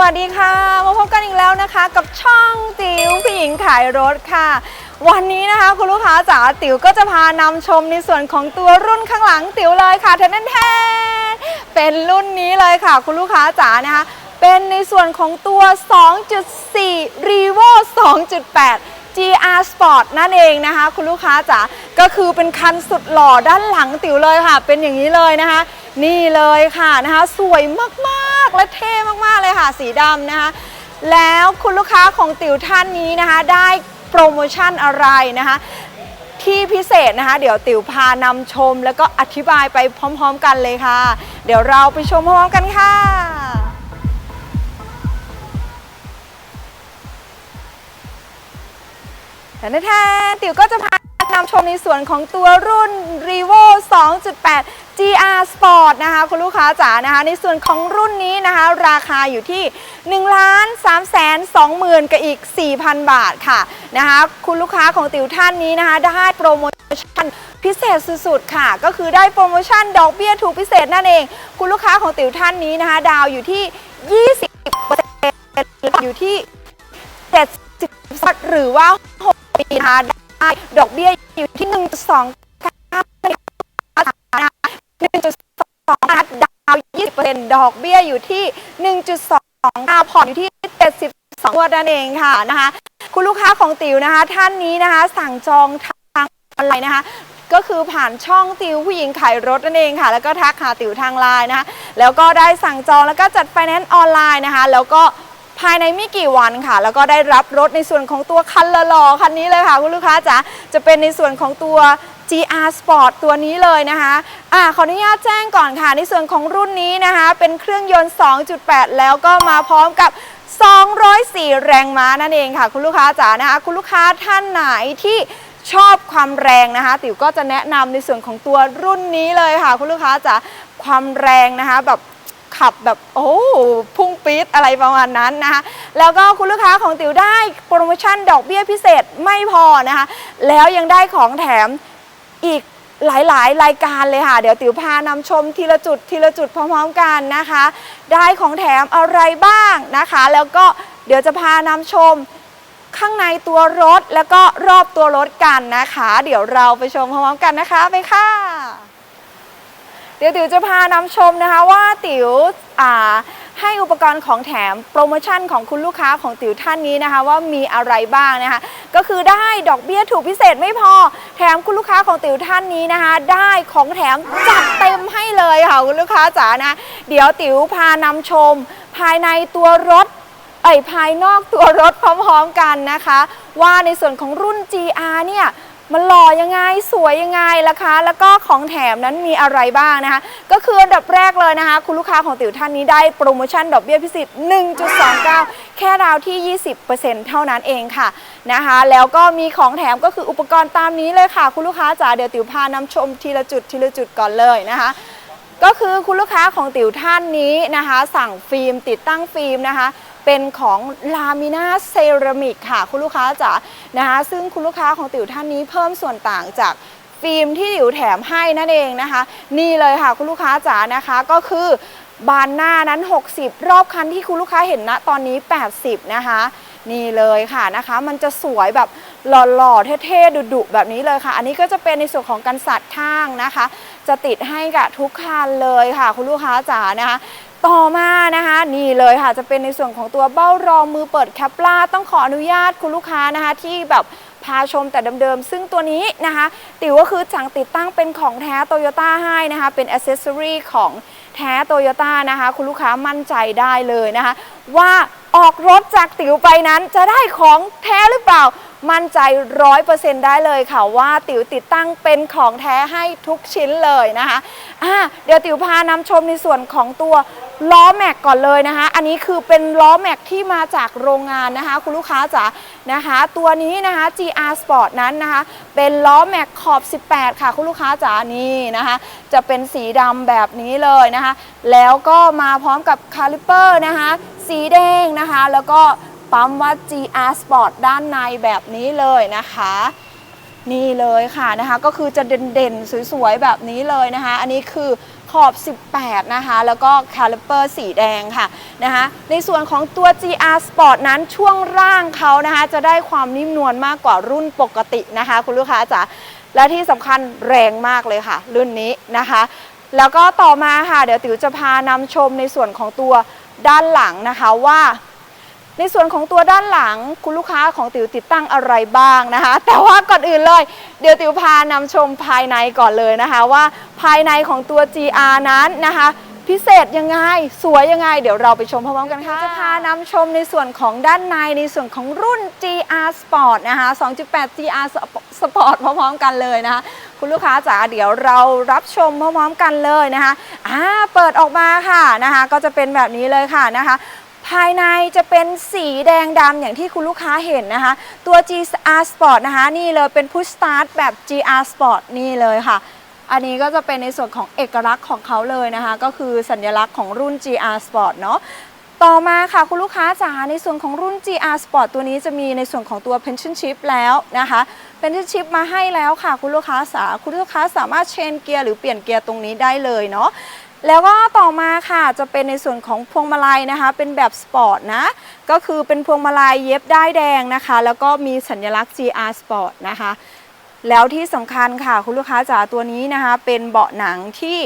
สวัสดีค่ะ มาพบกันอีกแล้วนะคะ กับช่องติ๋วผู้หญิงขายรถค่ะ วันนี้นะคะคุณลูกค้าจ๋าติ๋วก็จะพานำชมในส่วนของตัวรุ่นข้างหลังติ๋วเลยค่ะแทนแทนเป็นรุ่นนี้เลยค่ะ คุณลูกค้าจ๋านะคะ เป็นในส่วนของตัว 2.4 Revo 2.8 GR Sport นั่นเองนะคะ คุณลูกค้าจ๋าก็คือเป็นคันสุดหล่อด้านหลังติ๋วเลยค่ะ เป็นอย่างนี้เลยนะคะ นี่เลยค่ะนะคะ สวยมากๆและเท่มากๆเลยค่ะ สีดำนะคะ แล้วคุณลูกค้าของติ๋วท่านนี้นะคะ ได้โปรโมชั่นอะไรนะคะ ที่พิเศษนะคะ เดี๋ยวติ๋วพานำชม แล้วก็อธิบายไปพร้อมๆกันเลยค่ะ เดี๋ยวเราไปชมพร้อมกันค่ะ แต่แท้ๆติ๋วก็จะพาำชมในส่วนของตัวรุ่น Revo 2.8 GR Sport นะคะคุณลูกค้าจ๋านะคะในส่วนของรุ่นนี้นะคะ ราคาอยู่ที่1 3 2 0 0 0 0กับอีก 4,000 บาทค่ะนะคะคุณลูกค้าของติ๋วท่านนี้นะคะ ได้โปรโมชั่นพิเศษสุดๆค่ะ ก็คือได้โปรโมชั่นดอกเบี้ยถูกพิเศษนั่นเอง คุณลูกค้าของติ๋วท่านนี้นะคะ ดาวอยู่ที่ 20%อยู่ที่70หรือว่า6ปีนะคะ ด้ดอกเบี้ยอยู่ที่ 1.29นะคะ1.2นะคะดาว20%ดอกเบี้ยอยู่ที่ 1.29ผ่อนอยู่ที่ 72งวดนั่นเองค่ะนะคะ คุณลูกค้าของติ๋วนะคะ ท่านนี้นะคะ สั่งจองทางออนไลน์นะคะก็คือผ่านช่องติวผู้หญิงขายรถนั่นเองค่ะ แล้วก็ทักหาติวทางไลน์นะคะแล้วก็ได้สั่งจองแล้วก็จัดไฟแนนซ์ออนไลน์นะคะ แล้วก็ ภายในไม่กี่วันค่ะ แล้วก็ได้รับรถในส่วนของตัวคันละลอคันนี้เลยค่ะคุณลูกค้าจ๋าจะเป็นในส่วนของตัว GR Sport ตัวนี้เลยนะคะอ่าขออนุญาตแจ้งก่อนค่ะ ในส่วนของรุ่นนี้นะคะ เป็นเครื่องยนต์ 2.8 แล้วก็มาพร้อมกับ 204 แรงม้านั่นเองค่ะ คุณลูกค้าจ๋านะคะคุณลูกค้าท่านไหนที่ชอบความแรงนะคะ ติ๋วก็จะแนะนำในส่วนของตัวรุ่นนี้เลยค่ะ คุณลูกค้าจ๋าความแรงนะคะแบบ ขับแบบโอ้พุ่งปี๊ดอะไรประมาณนั้นนะคะแล้วก็คุณลูกค้าของติ๋วได้โปรโมชั่นดอกเบี้ยพิเศษไม่พอนะคะแล้วยังได้ของแถมอีกหลายๆ รายการเลยค่ะ เดี๋ยวติ๋วพานำชมทีละจุดทีละจุดพร้อมๆกันนะคะ ได้ของแถมอะไรบ้างนะคะ แล้วก็เดี๋ยวจะพานำชมข้างในตัวรถแล้วก็รอบตัวรถกันนะคะ เดี๋ยวเราไปชมพร้อมๆกันนะคะไปค่ะ เดี๋ยวติ๋วจะพานำชมนะคะว่าติ๋วให้อุปกรณ์ของแถมโปรโมชั่นของคุณลูกค้าของติ๋วท่านนี้นะคะ ว่ามีอะไรบ้างนะคะ ก็คือได้ดอกเบี้ยถูกพิเศษไม่พอ แถมคุณลูกค้าของติ๋วท่านนี้นะคะ ได้ของแถมจัดเต็มให้เลยค่ะคุณลูกค้าจ๋านะเดี๋ยวติ๋วพานำชม ภายในตัวรถเอ่ยภายนอกตัวรถพร้อมๆกันนะคะ ว่าในส่วนของรุ่น GR เนี่ย มันหล่อยังไงสวยยังไงล่ะคะ แล้วก็ของแถมนั้นมีอะไรบ้างนะคะ ก็คืออันดับแรกเลยนะคะ คุณลูกค้าของติ๋วท่านนี้ได้โปรโมชั่นดอกเบี้ยพิเศษ 1.29 แค่ราวที่ 20%เท่านั้นเองค่ะนะคะ แล้วก็มีของแถมก็คืออุปกรณ์ตามนี้เลยค่ะ คุณลูกค้าจ๋าเดี๋ยวติ๋วพานำชมทีละจุดทีละจุดก่อนเลยนะคะก็คือคุณลูกค้าของติ๋วท่านนี้นะคะ สั่งฟิล์มติดตั้งฟิล์มนะคะเป็นของลามินาเซรามิกค่ะ คุณลูกค้าจ๋านะคะซึ่งคุณลูกค้าของติ๋วท่านนี้เพิ่มส่วนต่างจากฟิล์มที่ติ๋วแถมให้นั่นเองนะคะ นี่เลยค่ะคุณลูกค้าจ๋านะคะก็คือบานหน้านั้น 60 รอบคันที่คุณลูกค้าเห็นณตอนนี้ 80 นะคะ นี่เลยค่ะนะคะ มันจะสวยแบบหล่อๆเท่ๆดุๆแบบนี้เลยค่ะ อันนี้ก็จะเป็นในส่วนของกันสัตว์ข้างนะคะ จะติดให้กับทุกคันเลยค่ะ คุณลูกค้าจ๋านะคะ ต่อมานะคะนี่เลยค่ะจะเป็นในส่วนของตัวเบ้ารองมือเปิดแคปลาต้องขออนุญาตคุณลูกค้านะคะที่แบบพาชมแต่เดิมๆ ซึ่งตัวนี้นะคะ ติ๋วก็คือสั่งติดตั้งเป็นของแท้โตโยต้าให้นะคะ เป็นอ c เซสซอรีของแท้โตโยต้านะคะ คุณลูกค้ามั่นใจได้เลยนะคะ ว่าออกรถจากติ๋วไปนั้นจะได้ของแท้หรือเปล่า มั่นใจร้อยเปอร์เซ็นต์ได้เลยค่ะว่าติ๋วติดตั้งเป็นของแท้ให้ทุกชิ้นเลยนะคะอ่าเดี๋ยวติ๋วพานำชมในส่วนของตัว ล้อแม็กก่อนเลยนะคะ อันนี้คือเป็นล้อแม็กที่มาจากโรงงานนะคะ คุณลูกค้าจ๋านะคะ ตัวนี้นะคะ GR Sport นั้นนะคะ เป็นล้อแม็กขอบ 18 ค่ะ คุณลูกค้าจ๋านี่นะคะ จะเป็นสีดำแบบนี้เลยนะคะ แล้วก็มาพร้อมกับคาลิเปอร์นะคะ สีแดงนะคะ แล้วก็ปั๊มว่า GR Sport ด้านในแบบนี้เลยนะคะนี่เลยค่ะนะคะก็คือจะเด่นๆ สวยๆ แบบนี้เลยนะคะ อันนี้คือ ขอบ 18 นะคะ แล้วก็คาลิเปอร์สีแดงค่ะนะคะ ในส่วนของตัว GR Sport นั้นช่วงร่างเขานะคะ จะได้ความนิ่มนวลมากกว่ารุ่นปกตินะคะ คุณลูกค้าจ๋าและที่สำคัญแรงมากเลยค่ะ รุ่นนี้นะคะ แล้วก็ต่อมาค่ะ เดี๋ยวติ๋วจะพานำชมในส่วนของตัวด้านหลังนะคะว่า ในส่วนของตัวด้านหลังคุณลูกค้าของติ๋วติดตั้งอะไรบ้างนะคะ แต่ว่าก่อนอื่นเลย เดี๋ยวติ๋วพานำชมภายในก่อนเลยนะคะ ว่าภายในของตัว GR นั้นนะคะ พิเศษยังไง สวยยังไง เดี๋ยวเราไปชมพร้อมๆกันค่ะจะพานำชมในส่วนของด้านในในส่วนของรุ่น GR Sport นะคะ 2.8 GR Sport พร้อมๆกันเลยนะคะคุณลูกค้าจ๋าเดี๋ยวเรารับชมพร้อมๆกันเลยนะคะอ่าเปิดออกมาค่ะนะคะ ก็จะเป็นแบบนี้เลยค่ะนะคะ ภายในจะเป็นสีแดงดำอย่างที่คุณลูกค้าเห็นนะคะ ตัว GR Sport นะคะ นี่เลยเป็น Push Start แบบ GR Sport นี่เลยค่ะ อันนี้ก็จะเป็นในส่วนของเอกลักษณ์ของเขาเลยนะคะ ก็คือสัญลักษณ์ของรุ่น GR Sport เนาะต่อมาค่ะคุณลูกค้าจ๋าในส่วนของรุ่น GR Sport ตัวนี้จะมีในส่วนของตัว Pension Chip แล้วนะคะ Pension Chip มาให้แล้วค่ะ คุณลูกค้าสาคุณลูกค้าสามารถเชนเกียร์หรือเปลี่ยนเกียร์ตรงนี้ได้เลยเนาะ แล้วก็ต่อมาค่ะจะเป็นในส่วนของพวงมาลัยนะคะ เป็นแบบสปอร์ตนะ ก็คือเป็นพวงมาลัยเย็บได้ายแดงนะคะ แล้วก็มีสัญลักษณ์ GR Sport นะคะ แล้วที่สำคัญค่ะคุณลูกค้าจ๋าตัวนี้นะคะ เป็นเบาะหนังที่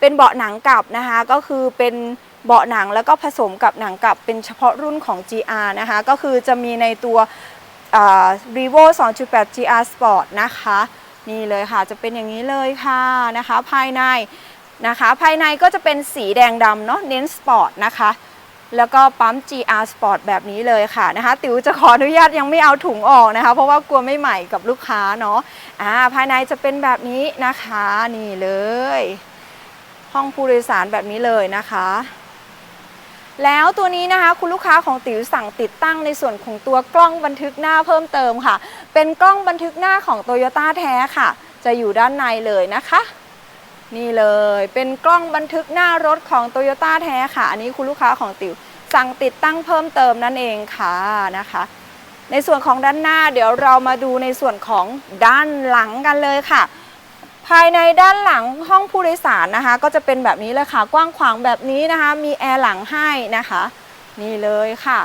เป็นเบาะหนังกลับนะคะ ก็คือเป็นเบาะหนังแล้วก็ผสมกับหนังกลับเป็นเฉพาะรุ่นของ GR นะคะ ก็คือจะมีในตัว Revo 2.8 GR Sport นะคะ นี่เลยค่ะจะเป็นอย่างนี้เลยค่ะนะคะ ภายใน นะคะ ภายในก็จะเป็นสีแดงดำเนาะเน้นสปอร์ตนะคะ แล้วก็ปั๊ม GR Sport แบบนี้เลยค่ะนะคะติ๋วจะขออนุญาตยังไม่เอาถุงออกนะคะ เพราะว่ากลัวไม่ใหม่กับลูกค้าเนาะอ่าภายในจะเป็นแบบนี้นะคะนี่เลย ห้องผู้โดยสารแบบนี้เลยนะคะแล้วตัวนี้นะคะคุณลูกค้าของติ๋วสั่งติดตั้งในส่วนของตัวกล้องบันทึกหน้าเพิ่มเติมค่ะ เป็นกล้องบันทึกหน้าของ t o y ยต้แท้ค่ะ จะอยู่ด้านในเลยนะคะ นี่เลยเป็นกล้องบันทึกหน้ารถของ t o y ยต้แท้ค่ะ อันนี้คุณลูกค้าของติ๋วสั่งติดตั้งเพิ่มเติมนั่นเองค่ะนะคะ ในส่วนของด้านหน้าเดี๋ยวเรามาดูในส่วนของด้านหลังกันเลยค่ะ ภายในด้านหลังห้องผู้โดยสารนะคะ ก็จะเป็นแบบนี้เลยค่ะ กว้างขวางแบบนี้นะคะ มีแอร์หลังให้นะคะ นี่เลยค่ะ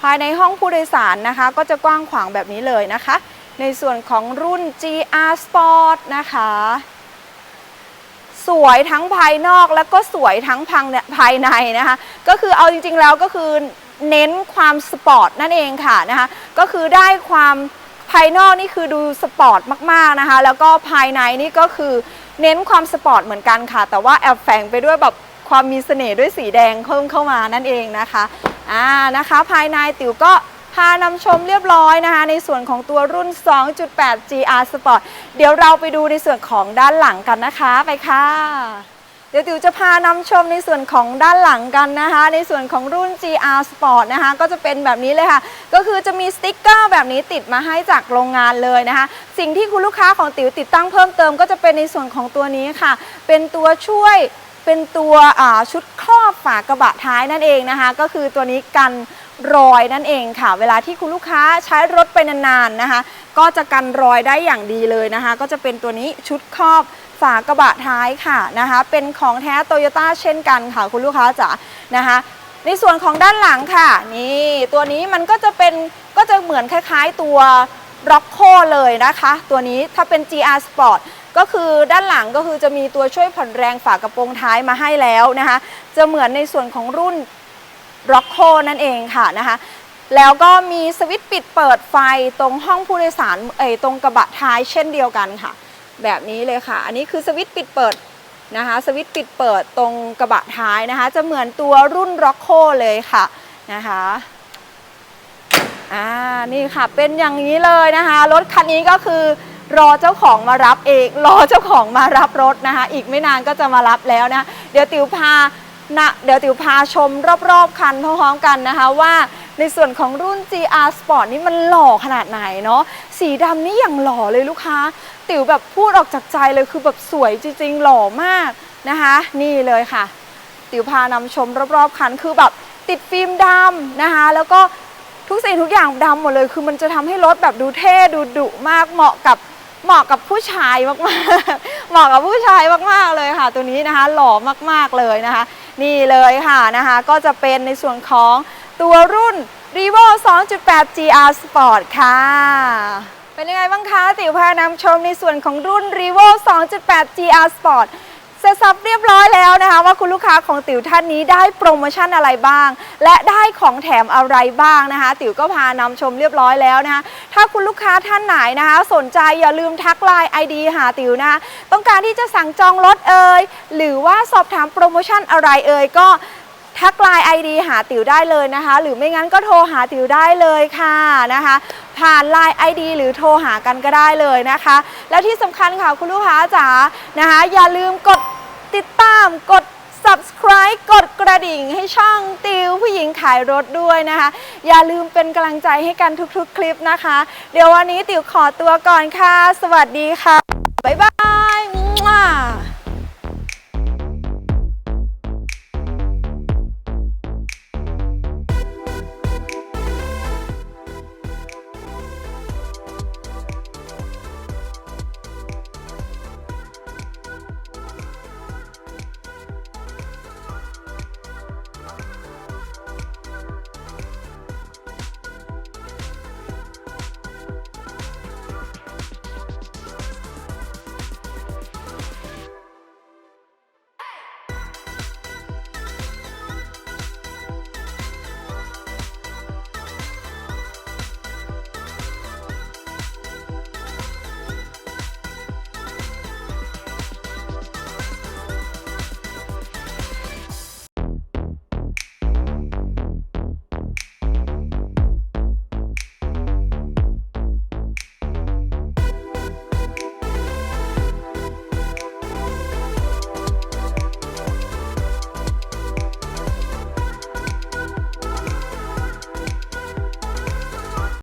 ภายในห้องผู้โดยสารนะคะ ก็จะกว้างขวางแบบนี้เลยนะคะ ในส่วนของรุ่น GR Sport นะคะ สวยทั้งภายนอกแล้วก็สวยทั้งพังภายในนะคะ ก็คือเอาจริงๆแล้วก็คือเน้นความสปอร์ตนั่นเองค่ะนะคะ ก็คือได้ความภายนอกนี่คือดูสปอร์ตมากๆนะคะ แล้วก็ภายในนี่ก็คือเน้นความสปอร์ตเหมือนกันค่ะ แต่ว่าแอบแฝงไปด้วยแบบความมีเสน่ห์ด้วยสีแดงเพิ่มเข้ามานั่นเองนะคะอ่านะคะ ภายในติ๋วก็ พานำชมเรียบร้อยนะคะ ในส่วนของตัวรุ่น 2.8 GR Sport เดี๋ยวเราไปดูในส่วนของด้านหลังกันนะคะไปค่ะเดี๋ยวติวจะพานำชมในส่วนของด้านหลังกันนะคะ ในส่วนของรุ่น GR Sport นะคะ ก็จะเป็นแบบนี้เลยค่ะ ก็คือจะมีสติ๊กเกอร์แบบนี้ติดมาให้จากโรงงานเลยนะคะ สิ่งที่คุณลูกค้าของติวติดตั้งเพิ่มเติมก็จะเป็นในส่วนของตัวนี้ค่ะ เป็นตัวช่วยเป็นตัวชุดครอบฝากระบะท้ายนั่นเองนะคะ ก็คือตัวนี้กัน รอยนั่นเองค่ะ เวลาที่คุณลูกค้าใช้รถไปนานๆนะคะ ก็จะกันรอยได้อย่างดีเลยนะคะ ก็จะเป็นตัวนี้ชุดครอบฝากระบะท้ายค่ะนะคะ เป็นของแท้โตโยต้าเช่นกันค่ะ คุณลูกค้าจ๋านะคะในส่วนของด้านหลังค่ะ นี่ตัวนี้มันก็จะเป็นก็จะเหมือนคล้ายๆตัวร็อกโคเลยนะคะ ตัวนี้ถ้าเป็น GR Sport ก็คือด้านหลังก็คือจะมีตัวช่วยผ่อนแรงฝากระโปรงท้ายมาให้แล้วนะคะ จะเหมือนในส่วนของรุ่น ร็อกโคนั่นเองค่ะนะคะแล้วก็มีสวิตช์ปิดเปิดไฟตรงห้องผู้โดยสารเอยตรงกระบะท้ายเช่นเดียวกันค่ะ แบบนี้เลยค่ะ อันนี้คือสวิตช์ปิดเปิดนะคะ สวิตช์ปิดเปิดตรงกระบะท้ายนะคะ จะเหมือนตัวรุ่นร็อกโคเลยค่ะนะคะอ่านี่ค่ะเป็นอย่างนี้เลยนะคะรถคันนี้ก็คือรอเจ้าของมารับเองรอเจ้าของมารับรถนะคะ อีกไม่นานก็จะมารับแล้วนะ เดี๋ยวติวพา นะเดี๋ยวติ๋วพาชมรอบๆคันพร้อมๆกันนะคะว่าในส่วนของรุ่น GR Sport นี่มันหล่อขนาดไหนเนาะสีดำนี่อย่างหล่อเลยลูกค้า ติ๋วแบบพูดออกจากใจเลยคือแบบสวยจริงๆ หล่อมากนะคะ นี่เลยค่ะ ติ๋วพานำชมรอบๆคันคือแบบติดฟิล์มดำนะคะ แล้วก็ทุกสิ่งทุกอย่างดำหมดเลย คือมันจะทำให้รถแบบดูเท่ดูดุมากเหมาะกับ เหมาะกับผู้ชายมากๆ เหมาะกับผู้ชายมากๆเลยค่ะ ตัวนี้นะคะหล่อมากๆเลยนะคะ นี่เลยค่ะนะคะก็จะเป็นในส่วนของตัวรุ่น r e v o 2.8 GR Sport ค่ะ เป็นยังไงบ้างคะ ติ๋วพานำชมในส่วนของรุ่น r e v o 2.8 GR Sport เสร็จสับเรียบร้อยแล้วนะคะ ว่าคุณลูกค้าของติ๋วท่านนี้ได้โปรโมชั่นอะไรบ้าง และได้ของแถมอะไรบ้างนะคะ ติ๋วก็พานำชมเรียบร้อยแล้วนะคะ ถ้าคุณลูกค้าท่านไหนนะคะ สนใจอย่าลืมทักไลน์ ID หาติ๋วนะคะต้องการที่จะสั่งจองรถเอ่ยหรือว่าสอบถามโปรโมชั่นอะไรเอ่ยก็ทักไลน์ ID หาติ๋วได้เลยนะคะ หรือไม่งั้นก็โทรหาติ๋วได้เลยค่ะนะคะ ผ่านไลน์ ID หรือโทรหากันก็ได้เลยนะคะ แล้วที่สำคัญค่ะคุณลูกค้าจ๋านะคะ อย่าลืมกดติดตามกด subscribe กดกระดิ่งให้ช่องติวผู้หญิงขายรถด้วยนะคะ อย่าลืมเป็นกำลังใจให้กันทุกๆ คลิปนะคะ เดี๋ยววันนี้ติวขอตัวก่อนค่ะ สวัสดีค่ะ บ๊ายบาย